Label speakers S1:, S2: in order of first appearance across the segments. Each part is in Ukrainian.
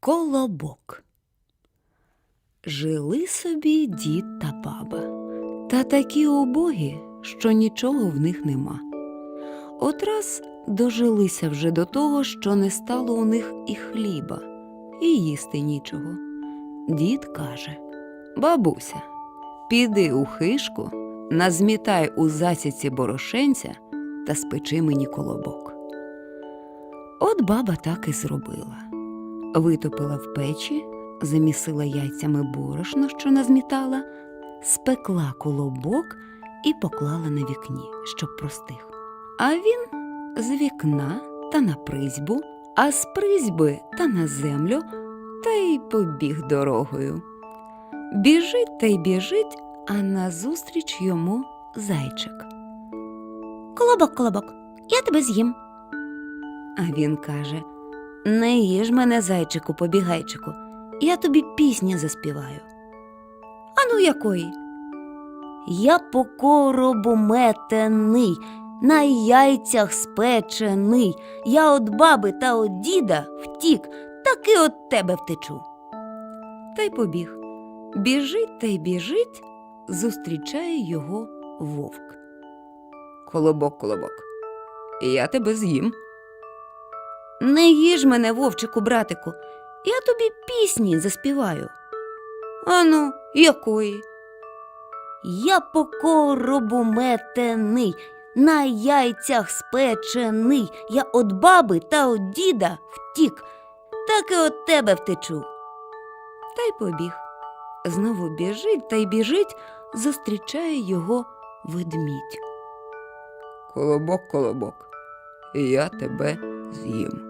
S1: Колобок. Жили собі дід та баба, та такі убогі, що нічого в них нема. От раз дожилися вже до того, що не стало у них і хліба, і їсти нічого. Дід каже: Бабуся, піди у хишку, назмітай у засіці борошенця та спечи мені колобок. От баба так і зробила. Витопила в печі, замісила яйцями борошно, що назмітала, спекла колобок і поклала на вікні, щоб простих. А він з вікна та на призьбу, а з призьби та на землю, та й побіг дорогою. Біжить та й біжить, а назустріч йому зайчик.
S2: Колобок, колобок, я тебе з'їм.
S1: А він каже: Не їж мене, зайчику, побігайчику, я тобі пісні заспіваю.
S2: Ану якої?
S1: Я по коробу метений, на яйцях спечений, я от баби та от діда втік, так і от тебе втечу. Та й побіг. Біжить та й біжить, зустрічає його вовк. Колобок, колобок, я тебе з'їм. Не їж мене, вовчику, братику, я тобі пісні заспіваю. Ану, якої? Я по коробу метений, на яйцях спечений, я от баби та от діда втік, так і от тебе втечу. Та й побіг. Знову біжить та й біжить, зустрічає його ведмідь. Колобок, колобок, я тебе з'їм.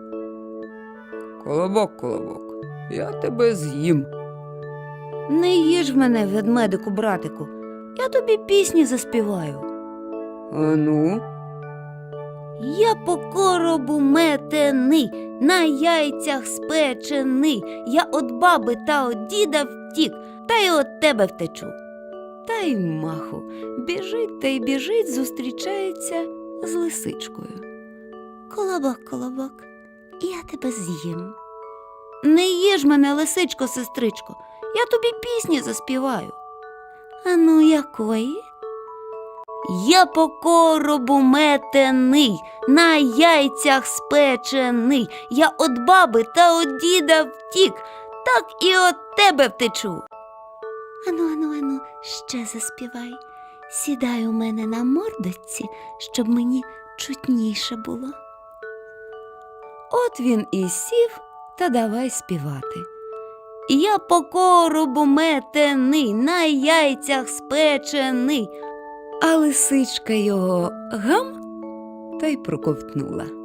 S1: Колобок, колобок, я тебе з'їм. Не їж мене, ведмедику, братику, я тобі пісні заспіваю. Ану. Я по коробу метений, на яйцях спечений, я от баби та от діда втік, та й от тебе втечу. Та й маху, біжить та й біжить, зустрічається з лисичкою.
S2: Колобок, колобок, я тебе з'їм.
S1: Не їж мене, лисичко, сестричко, я тобі пісні заспіваю.
S2: Ану якої?
S1: Я по коробу метений, на яйцях спечений, я от баби та от діда втік, так і от тебе втечу.
S2: Ану, ану, ану, ще заспівай. Сідай у мене на мордочці, щоб мені чутніше було.
S1: От він і сів та давай співати. Я по коробу метений, на яйцях спечений, а лисичка його гам та й проковтнула.